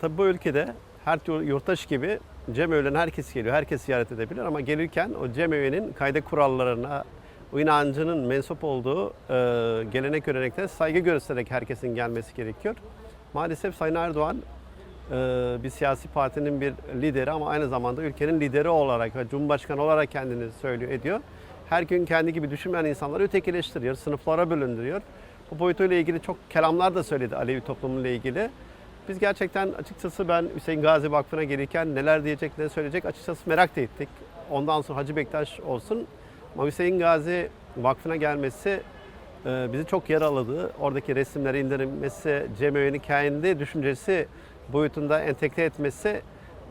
Tabii bu ülkede her yurttaş gibi cemevlerine herkes geliyor, herkes ziyaret edebilir ama gelirken o cemevinin kayda kurallarına, o inancının mensup olduğu e, gelenek göreneklere saygı göstererek herkesin gelmesi gerekiyor. Maalesef Sayın Erdoğan e, bir siyasi partinin bir lideri ama aynı zamanda ülkenin lideri olarak ve Cumhurbaşkanı olarak kendini söylüyor, ediyor. Her gün kendi gibi düşünmeyen insanları ötekileştiriyor, sınıflara bölündürüyor. Bu boyutuyla ilgili çok kelamlar da söyledi Alevi toplumuyla ilgili. Biz gerçekten açıkçası ben Hüseyin Gazi Vakfı'na gelirken neler diyecek, ne söyleyecek açıkçası merak da ettik. Ondan sonra Hacı Bektaş olsun. Ama Hüseyin Gazi Vakfı'na gelmesi e, bizi çok yaraladı. Oradaki resimleri indirilmesi, cemevi'nin kendi düşüncesi boyutunda entegre etmesi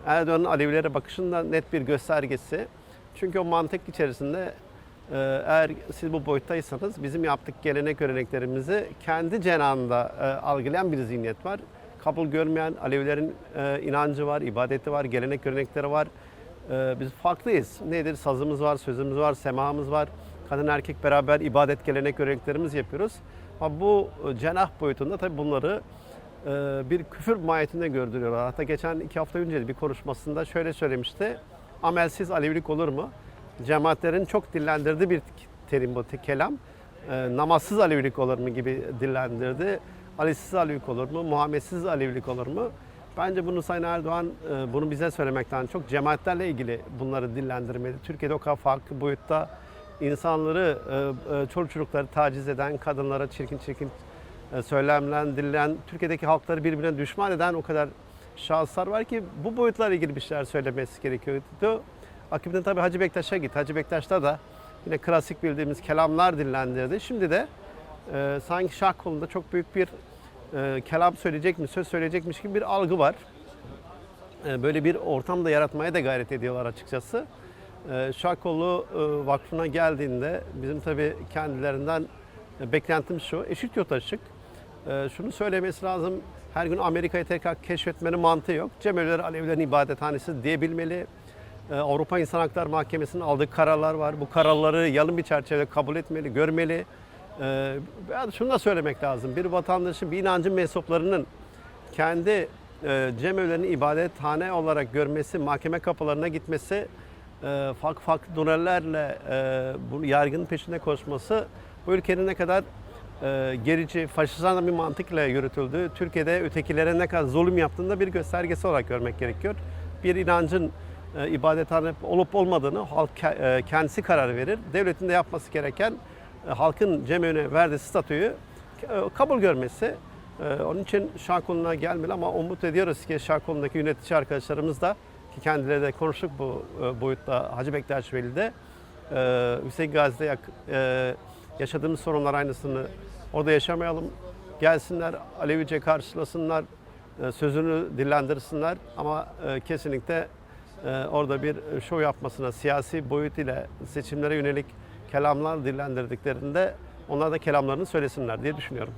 Erdoğan'ın Alevilere bakışında net bir göstergesi. Çünkü o mantık içerisinde e, eğer siz bu boyuttaysanız bizim yaptık gelenek göreneklerimizi kendi cenahında e, algılayan bir zihniyet var. Kabul görmeyen Alevilerin e, inancı var, ibadeti var, gelenek görenekleri var. E, biz farklıyız. Nedir? Sazımız var, sözümüz var, semahımız var. Kadın erkek beraber ibadet gelenek göreneklerimizi yapıyoruz. Ama bu e, cenah boyutunda tabii bunları e, bir küfür mahiyetinde gördürüyorlar. Hatta geçen iki hafta önce bir konuşmasında şöyle söylemişti. Amelsiz Alevilik olur mu? Cemaatlerin çok dillendirdiği bir terim bu kelam. E, namazsız Alevilik olur mu gibi dillendirdi. Alisiz Alevilik olur mu? Muhammedsiz Alevilik olur mu? Bence bunu Sayın Erdoğan e, bunu bize söylemekten çok cemaatlerle ilgili bunları dillendirmeli. Türkiye'de o kadar farklı boyutta insanları, e, e, çoluk çocukları taciz eden, kadınlara çirkin çirkin söylemlendirilen, Türkiye'deki halkları birbirine düşman eden o kadar şahıslar var ki bu boyutlarla ilgili bir şeyler söylemesi gerekiyordu. Akibinde tabii Hacı Bektaş'a git. Hacı Bektaş'ta da yine klasik bildiğimiz kelamlar dillendirdi. Şimdi de e, sanki şah kolunda çok büyük bir e, kelam söyleyecek mi, söz söyleyecekmiş gibi bir algı var. E, böyle bir ortam da yaratmaya da gayret ediyorlar açıkçası. E, Şarkolu e, Vakfı'na geldiğinde bizim tabii kendilerinden e, beklentim şu, eşit yurttaşlık. E, şunu söylemesi lazım, her gün Amerika'yı tekrar keşfetmenin mantığı yok. Cemevleri Alevilerin ibadethanesi diyebilmeli. Avrupa İnsan Hakları Mahkemesi'nin aldığı kararlar var. Bu kararları yalın bir çerçevede kabul etmeli, görmeli. E, ya şunu da söylemek lazım. Bir vatandaşın, bir inancın mensuplarının kendi e, cemevlerini ibadethane olarak görmesi, mahkeme kapılarına gitmesi, e, farklı farklı donelerle e, bu yargının peşinde koşması bu ülkenin ne kadar gerici, faşizan bir mantıkla yürütüldüğü, Türkiye'de ötekilere ne kadar zulüm yaptığında bir göstergesi olarak görmek gerekiyor. Bir inancın ibadethane olup olmadığını halk ke- kendisi karar verir. Devletin de yapması gereken halkın cemevine verdiği statüyü e, kabul görmesi. E, Onun için Şarkonlu'na gelmeli ama umut ediyoruz ki Şarkonlu'daki yönetici arkadaşlarımız da ki kendileri de konuştuk bu e, boyutta Hacı Bektaş Veli'de e, Hüseyin Gazi'de e, yaşadığımız sorunlar aynısını orada yaşamayalım. Gelsinler Alevice karşılasınlar, e, sözünü dillendirsinler ama e, kesinlikle e, orada bir şov yapmasına, siyasi boyut ile seçimlere yönelik kelamlar dillendirdiklerinde onlar da kelamlarını söylesinler diye düşünüyorum.